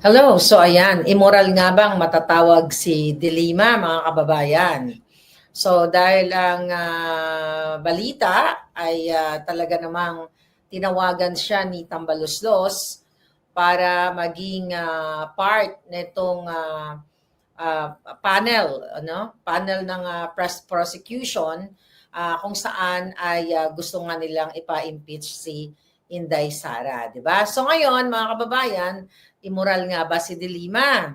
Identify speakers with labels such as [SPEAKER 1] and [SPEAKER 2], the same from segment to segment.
[SPEAKER 1] Hello, so ayan, immoral nga bang matatawag si Dilima mga kababayan? So dahil ang ah, balita ay ah, talaga namang tinawagan siya ni Tambaluslos para maging ah, part nitong ah, ah, panel, ano? Panel ng ah, press prosecution ah, kung saan ay ah, gusto nga nilang ipa-impeach si Inday Sara, 'di ba? So ngayon, mga kababayan, immoral nga ba si Dilima?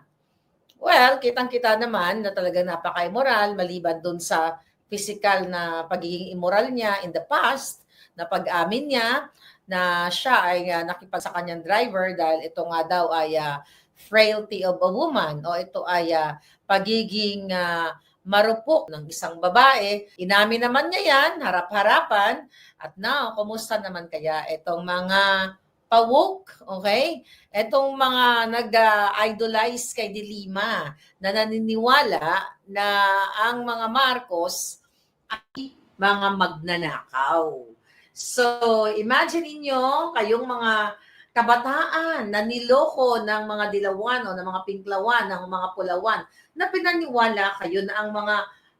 [SPEAKER 1] Well, kitang-kita naman na talagang napaka-immoral maliban dun sa physical na pagiging immoral niya in the past, na pag-amin niya na siya ay uh, nakipag sa kanyang driver dahil ito nga daw ay uh, frailty of a woman o ito ay uh, pagiging uh, marupok ng isang babae. Inamin naman niya yan, harap-harapan. At now, kumusta naman kaya itong mga pa-woke, okay? Etong mga nag-idolize kay Dilima na naniniwala na ang mga Marcos ay mga magnanakaw. So, imagine niyo kayong mga kabataan na niloko ng mga dilawan o ng mga pinklawan, ng mga pulawan, na pinaniwala kayo na ang mga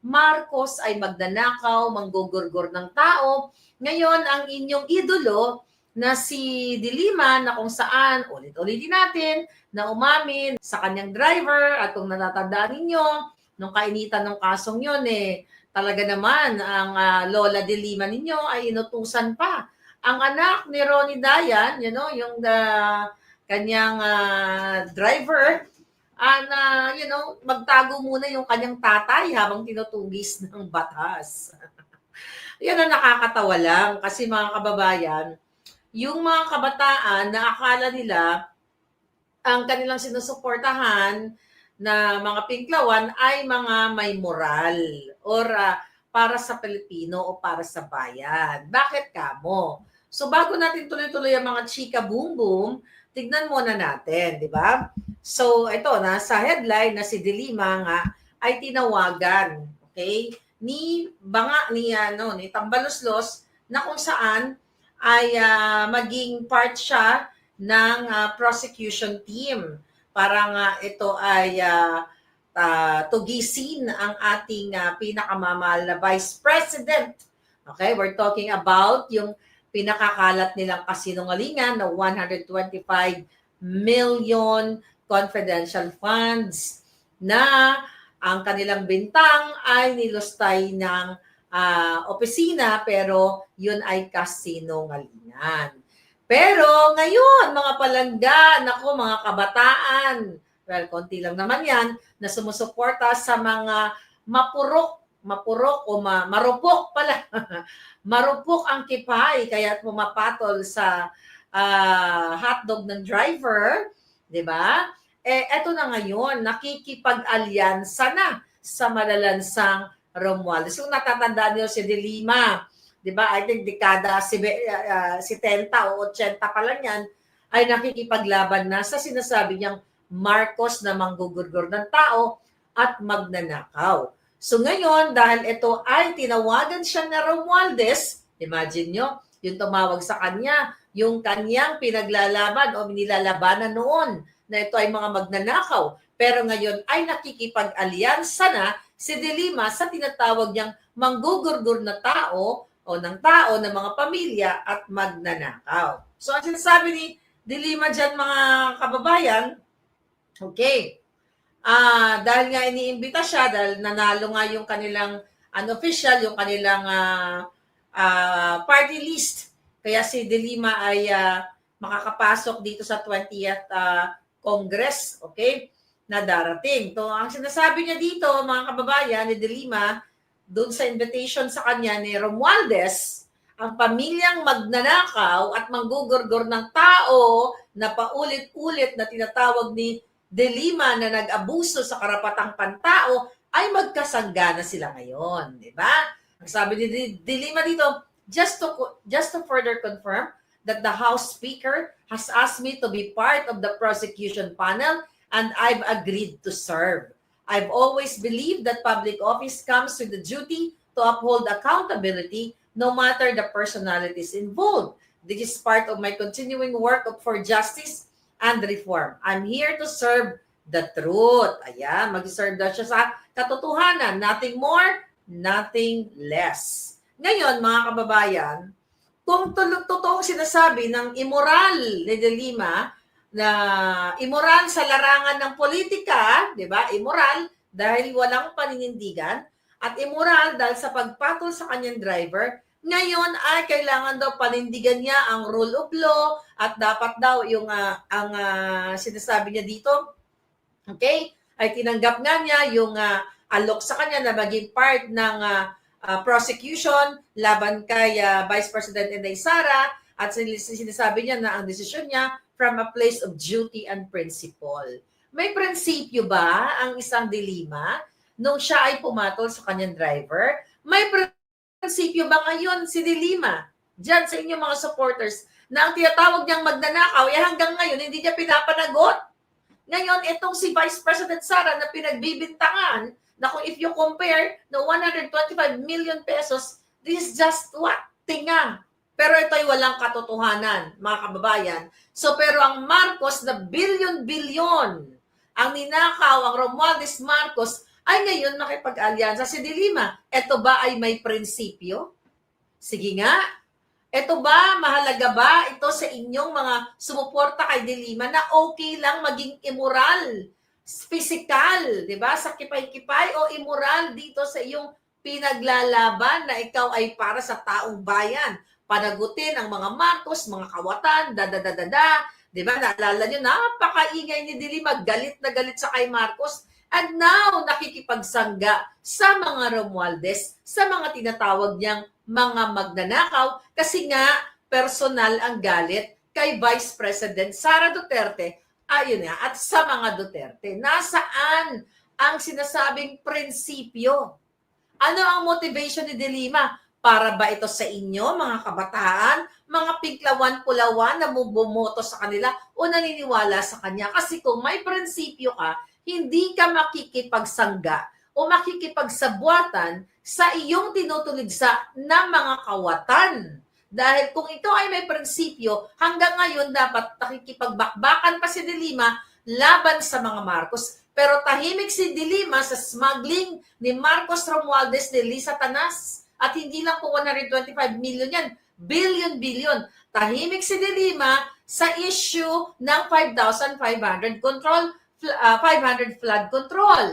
[SPEAKER 1] Marcos ay magnanakaw, manggugurgur ng tao. Ngayon, ang inyong idolo na si Dilima na kung saan ulit-ulitin natin na umamin sa kanyang driver at kung natatandaan ninyo nung kainitan ng kasong yun eh talaga naman ang uh, Lola Dilima ninyo ay inutusan pa ang anak ni Ronnie Dayan you know yung uh, kanyang uh, driver uh, na you know magtago muna yung kanyang tatay habang tinutugis ng batas. Yan ang nakakatawa lang kasi mga kababayan yung mga kabataan na akala nila ang kanilang sinusuportahan na mga pinklawan ay mga may moral or uh, para sa Pilipino o para sa bayan. Bakit kamo? So bago natin tuloy-tuloy ang mga chika boom boom, tignan muna natin, di ba? So ito, nasa headline na si Dilima nga ay tinawagan, okay? Ni banga ni ano, ni Tambaluslos na kung saan ay uh, maging part siya ng uh, prosecution team para nga ito ay uh, uh, tugisin ang ating uh, pinakamamahal na Vice President. Okay, we're talking about yung pinakakalat nilang kasinungalingan na 125 million confidential funds na ang kanilang bintang ay nilustay ng uh, opisina pero yun ay kasinungalingan. Pero ngayon, mga palangga, nako mga kabataan, well, konti lang naman yan, na sumusuporta sa mga mapurok, mapurok o ma, marupok pala. marupok ang kipay, kaya pumapatol sa uh, hotdog ng driver, di ba? Eh, eto na ngayon, nakikipag-alyansa na sa malalansang Romualdez. Kung natatandaan niyo si De Lima, di ba? I think dekada si, uh, 70 o 80 pa lang yan, ay nakikipaglaban na sa sinasabi niyang Marcos na manggugurgur ng tao at magnanakaw. So ngayon, dahil ito ay tinawagan siya na Romualdez, imagine nyo, yung tumawag sa kanya, yung kanyang pinaglalaban o nilalabanan noon na ito ay mga magnanakaw. Pero ngayon ay nakikipag-alyansa na si Dilima sa tinatawag niyang manggugurgur na tao o ng tao ng mga pamilya at magnanakaw. So ang sinasabi ni Dilima dyan mga kababayan, okay, ah dahil nga iniimbita siya, dahil nanalo nga yung kanilang unofficial, yung kanilang uh, uh, party list, kaya si Dilima ay uh, makakapasok dito sa 20th uh, Congress, okay? na darating. To, ang sinasabi niya dito, mga kababayan, ni Delima, doon sa invitation sa kanya ni Romualdez, ang pamilyang magnanakaw at manggugurgor ng tao na paulit-ulit na tinatawag ni Delima na nag-abuso sa karapatang pantao ay magkasangga na sila ngayon, di ba? Ang sabi ni Delima dito, just to just to further confirm that the House Speaker has asked me to be part of the prosecution panel and I've agreed to serve. I've always believed that public office comes with the duty to uphold accountability no matter the personalities involved. This is part of my continuing work for justice and reform. I'm here to serve the truth. Ayan, mag-serve daw siya sa katotohanan. Nothing more, nothing less. Ngayon, mga kababayan, kung to- totoong sinasabi ng immoral ni De Lima na immoral sa larangan ng politika, 'di ba? Immoral dahil walang paninindigan at immoral dahil sa pagpatol sa kanyang driver. Ngayon ay kailangan daw panindigan niya ang rule of law at dapat daw yung ah, ang ah, sinasabi niya dito, okay, ay tinanggap nga niya yung ah, alok sa kanya na maging part ng ah, ah, prosecution laban kay ah, Vice President Inday Sara at sin- sinasabi niya na ang desisyon niya from a place of duty and principle. May prinsipyo ba ang isang dilima nung siya ay pumatol sa kanyang driver? May prinsipyo ba ngayon si Dilima dyan sa inyong mga supporters na ang tinatawag niyang magnanakaw eh hanggang ngayon hindi niya pinapanagot? Ngayon, itong si Vice President Sara na pinagbibintangan na kung if you compare the 125 million pesos, this is just what? Tinga. Pero ito ay walang katotohanan, mga kababayan. So pero ang Marcos na billion-billion, ang ninakaw, ang Romualdez Marcos, ay ngayon makipag-alyansa si Dilima. Ito ba ay may prinsipyo? Sige nga. Ito ba, mahalaga ba ito sa inyong mga sumuporta kay Dilima na okay lang maging immoral, physical, di ba? Sa kipay-kipay o immoral dito sa iyong pinaglalaban na ikaw ay para sa taong bayan. Panagutin ang mga Marcos, mga kawatan, da-da-da-da-da. Di ba? Naalala nyo, napakaingay ni Dilima, galit na galit sa kay Marcos. And now, nakikipagsangga sa mga Romualdez, sa mga tinatawag niyang mga magnanakaw, kasi nga, personal ang galit kay Vice President Sara Duterte, ayun nga, at sa mga Duterte. Nasaan ang sinasabing prinsipyo? Ano ang motivation ni Delima? Para ba ito sa inyo, mga kabataan, mga piklawan-pulawan na bumoto sa kanila o naniniwala sa kanya? Kasi kung may prinsipyo ka, hindi ka makikipagsangga o makikipagsabuatan sa iyong tinutuligsa na mga kawatan. Dahil kung ito ay may prinsipyo, hanggang ngayon dapat nakikipagbakbakan pa si Delima laban sa mga Marcos. Pero tahimik si Dilima sa smuggling ni Marcos Romualdez de Lisa Tanas. At hindi lang po 125 million yan, billion-billion. Tahimik si Dilima sa issue ng 5,500 control, fl- ah, 500 flood control.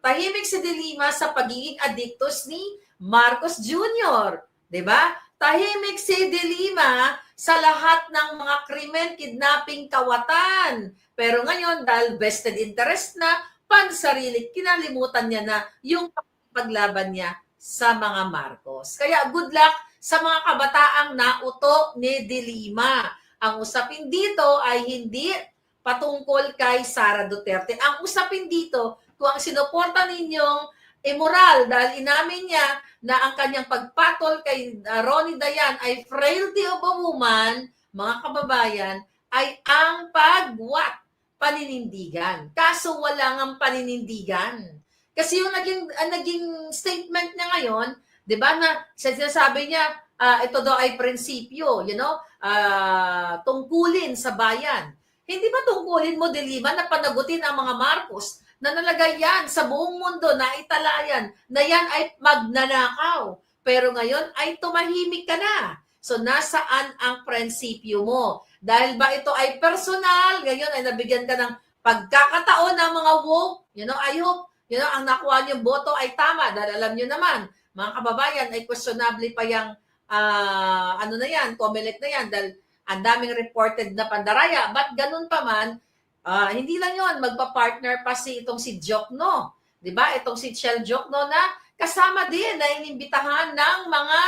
[SPEAKER 1] Tahimik si Dilima sa pagiging addictus ni Marcos Jr. 'Di ba? Tahimik si Dilima sa lahat ng mga krimen, kidnapping, kawatan. Pero ngayon, dahil vested interest na, pansarili, kinalimutan niya na yung paglaban niya sa mga Marcos. Kaya good luck sa mga kabataang nauto ni Dilima. Ang usapin dito ay hindi patungkol kay Sara Duterte. Ang usapin dito, kung ang sinuporta ninyong immoral dahil inamin niya na ang kanyang pagpatol kay uh, Ronnie Dayan ay frailty of a woman, mga kababayan, ay ang pagwat paninindigan. Kaso wala ngang paninindigan. Kasi yung naging, ang naging statement niya ngayon, di ba, na sinasabi niya, ah, ito daw ay prinsipyo, you know, ah, tungkulin sa bayan. Hindi ba tungkulin mo, Delima, na panagutin ang mga Marcos na nalagay yan sa buong mundo na italayan na yan ay magnanakaw. Pero ngayon ay tumahimik ka na. So nasaan ang prinsipyo mo? Dahil ba ito ay personal, ngayon ay nabigyan ka ng pagkakataon ng mga woke, you know, I hope, you know, ang nakuha niyong boto ay tama. Dahil alam niyo naman, mga kababayan, ay questionable pa yung, ah, ano na yan, COMELEC na yan, dahil ang daming reported na pandaraya. But ganun pa man, ah, hindi lang yon magpa-partner pa si itong si Jokno. 'Di ba? Itong si Chel Jokno na kasama din na inimbitahan ng mga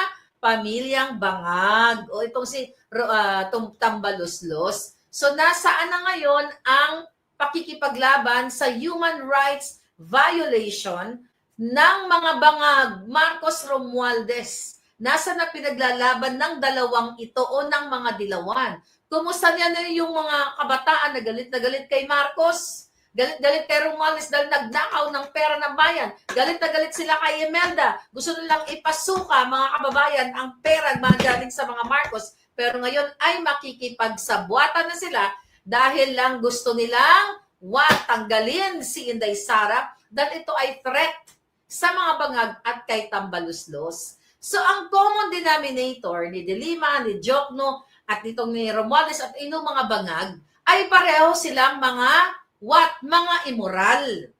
[SPEAKER 1] pamilyang bangag o itong si uh, Tambaluslos. So nasaan na ngayon ang pakikipaglaban sa human rights violation ng mga bangag Marcos Romualdez? Nasa na pinaglalaban ng dalawang ito o ng mga dilawan? Kumusta niya na yung mga kabataan na galit na galit kay Marcos? Galit-galit kay Romualdez dahil nagnakaw ng pera ng bayan. Galit na galit sila kay Imelda. Gusto nilang ipasuka, mga kababayan, ang pera galing sa mga Marcos. Pero ngayon ay makikipagsabuatan na sila dahil lang gusto nilang what, tanggalin si Inday Sara dahil ito ay threat sa mga bangag at kay Tambaluslos. So ang common denominator ni Delima, ni Jokno, at nitong ni Romualdez at inyong mga bangag ay pareho silang mga what? Mga immoral.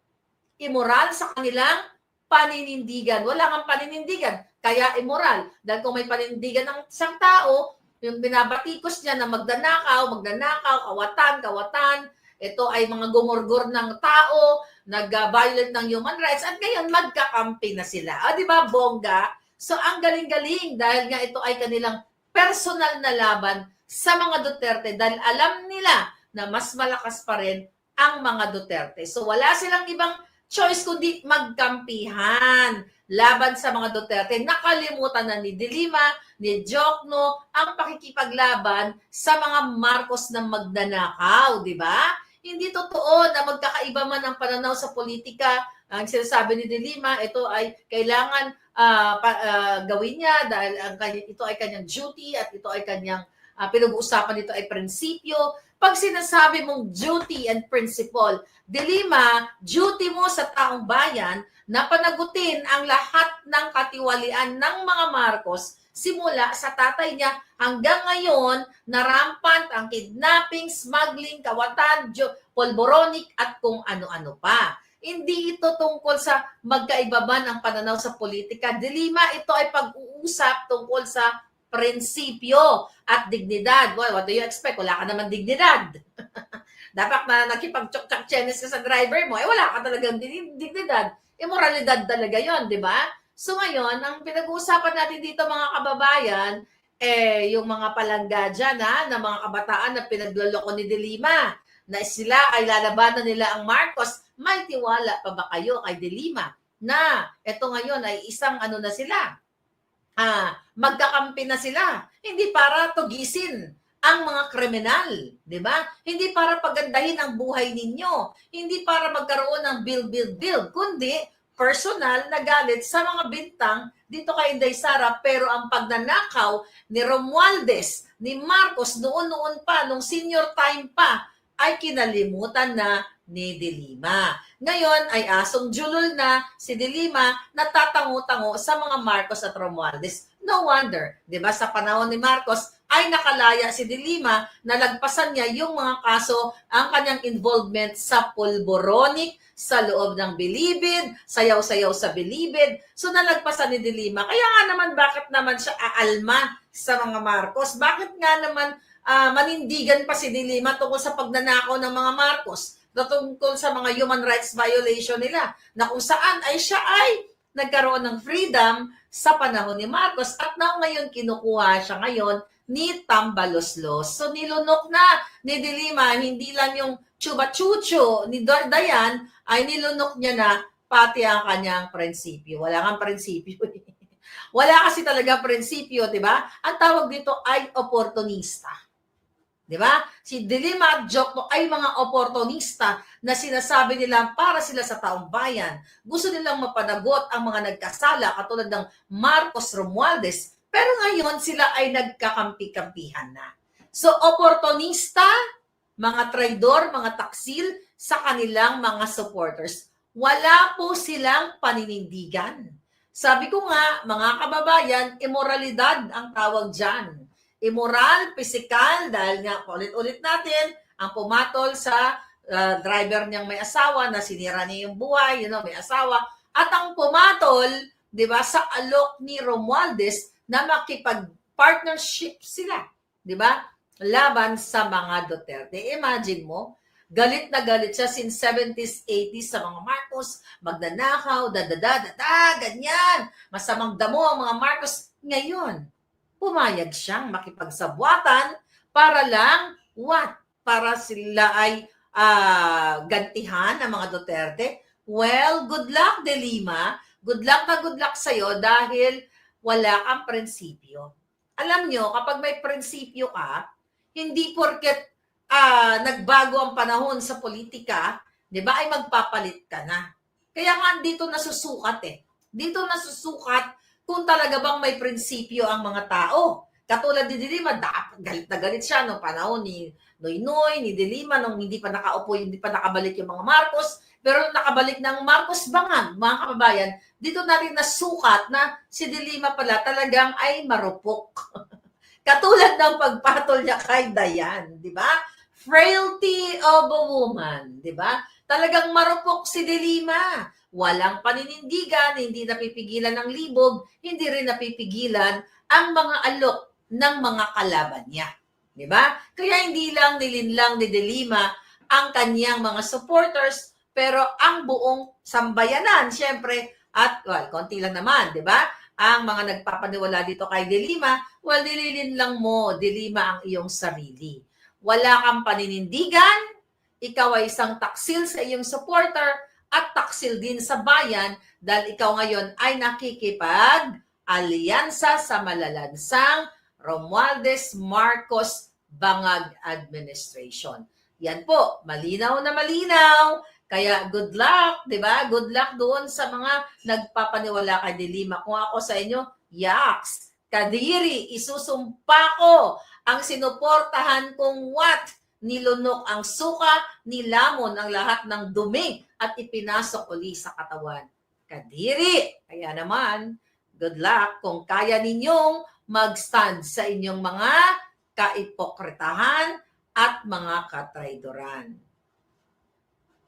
[SPEAKER 1] Immoral sa kanilang paninindigan. Wala kang paninindigan, kaya immoral. Dahil kung may paninindigan ng isang tao, yung binabatikos niya na magdanakaw, magdanakaw, kawatan, kawatan, ito ay mga gumurgur ng tao, nag-violate ng human rights, at ngayon magkakampi na sila. Ah, di ba, bongga? So, ang galing-galing dahil nga ito ay kanilang personal na laban sa mga Duterte dahil alam nila na mas malakas pa rin ang mga Duterte. So, wala silang ibang choice kundi magkampihan laban sa mga Duterte. Nakalimutan na ni Dilima, ni Jokno, ang pakikipaglaban sa mga Marcos na magdanakaw, di ba? Hindi totoo na magkakaiba man ang pananaw sa politika. Ang sinasabi ni Dilima, ito ay kailangan ah, pa- ah, gawin niya dahil ang ito ay kanyang duty at ito ay kanyang ah, pinag-uusapan dito ay prinsipyo. Pag sinasabi mong duty and principle, Dilima, duty mo sa taong bayan na panagutin ang lahat ng katiwalian ng mga Marcos simula sa tatay niya hanggang ngayon na rampant ang kidnapping, smuggling, kawatan, polboronic at kung ano-ano pa. Hindi ito tungkol sa magkaiba ba ng pananaw sa politika. Dilima, ito ay pag-uusap tungkol sa prinsipyo at dignidad. Well, what do you expect? Wala ka naman dignidad. Dapat na nakipag-chok-chok chenis sa driver mo, eh wala ka talagang dignidad. Immoralidad talaga yon di ba? So ngayon, ang pinag-uusapan natin dito mga kababayan, eh, yung mga palangga dyan, ha, na mga kabataan na pinagloloko ni Delima, na sila ay lalabanan nila ang Marcos, may tiwala pa ba kayo kay Delima na ito ngayon ay isang ano na sila, ah, magkakampi na sila. Hindi para tugisin ang mga kriminal, di ba? Hindi para pagandahin ang buhay ninyo. Hindi para magkaroon ng build, build, build, kundi personal na galit sa mga bintang dito kay Inday Sara pero ang pagnanakaw ni Romualdez, ni Marcos noon-noon pa, nung senior time pa, ay kinalimutan na ni Dilima. Ngayon ay asong julol na si Dilima natatango-tango sa mga Marcos at Romualdez. No wonder, 'di ba sa panahon ni Marcos ay nakalaya si Dilima na lagpasan niya yung mga kaso ang kanyang involvement sa pulboronic sa loob ng bilibid, sayaw-sayaw sa bilibid. So nalagpasan ni Dilima. Kaya nga naman bakit naman siya aalma sa mga Marcos? Bakit nga naman ah, manindigan pa si Dilima tungkol sa pagnanakaw ng mga Marcos? Tungkol sa mga human rights violation nila na kung saan ay siya ay nagkaroon ng freedom sa panahon ni Marcos at na ngayon kinukuha siya ngayon ni Tambaloslos. So nilunok na ni Dilima, hindi lang yung chuba-chucho ni Dayan, ay nilunok niya na pati ang kanyang prinsipyo. Wala kang prinsipyo. Wala kasi talaga prinsipyo, di ba? Ang tawag dito ay oportunista. Di ba? Si Dilima at Jokno ay mga oportunista na sinasabi nila para sila sa taong bayan. Gusto nilang mapanagot ang mga nagkasala katulad ng Marcos Romualdez. Pero ngayon sila ay nagkakampi-kampihan na. So oportunista, mga traidor, mga taksil sa kanilang mga supporters. Wala po silang paninindigan. Sabi ko nga, mga kababayan, immoralidad ang tawag dyan immoral, physical, dahil nga ulit-ulit natin, ang pumatol sa uh, driver niyang may asawa na sinira niya yung buhay, you know, may asawa, at ang pumatol, di ba, sa alok ni Romualdez na makipag-partnership sila, di ba, laban sa mga Duterte. Imagine mo, galit na galit siya since 70s, 80s sa mga Marcos, magnanakaw, dadada, ganyan, masamang damo ang mga Marcos. Ngayon, pumayag siyang makipagsabwatan para lang what? Para sila ay ah, gantihan ng mga Duterte? Well, good luck, Delima. Good luck na good luck sa'yo dahil wala kang prinsipyo. Alam nyo, kapag may prinsipyo ka, hindi porket ah, nagbago ang panahon sa politika, di ba, ay magpapalit ka na. Kaya nga dito nasusukat eh. Dito nasusukat kung talaga bang may prinsipyo ang mga tao. Katulad ni Dilima, dapat galit na galit siya noong panahon ni Noy Noy, ni Dilima, nung hindi pa nakaupo, hindi pa nakabalik yung mga Marcos. Pero nung nakabalik ng Marcos Bangag, mga kababayan, dito natin nasukat na si Dilima pala talagang ay marupok. Katulad ng pagpatol niya kay Dayan, di ba? Frailty of a woman, di ba? Talagang marupok si Dilima. Walang paninindigan, hindi napipigilan ng libog, hindi rin napipigilan ang mga alok ng mga kalaban niya. Di ba? Kaya hindi lang nilinlang ni Delima ang kanyang mga supporters, pero ang buong sambayanan, syempre, at well, konti lang naman, di ba? Ang mga nagpapaniwala dito kay Delima, well, nililin lang mo, Delima ang iyong sarili. Wala kang paninindigan, ikaw ay isang taksil sa iyong supporter, at taksil din sa bayan dahil ikaw ngayon ay nakikipag alyansa sa malalansang Romualdez Marcos Bangag Administration. Yan po, malinaw na malinaw. Kaya good luck, 'di ba? Good luck doon sa mga nagpapaniwala kay Dilima. Kung ako sa inyo, yaks, kadiri, isusumpa ko ang sinuportahan kong what? Nilunok ang suka, nilamon ang lahat ng dumi at ipinasok uli sa katawan. Kadiri! Kaya naman, good luck kung kaya ninyong mag-stand sa inyong mga kaipokritahan at mga katraidoran.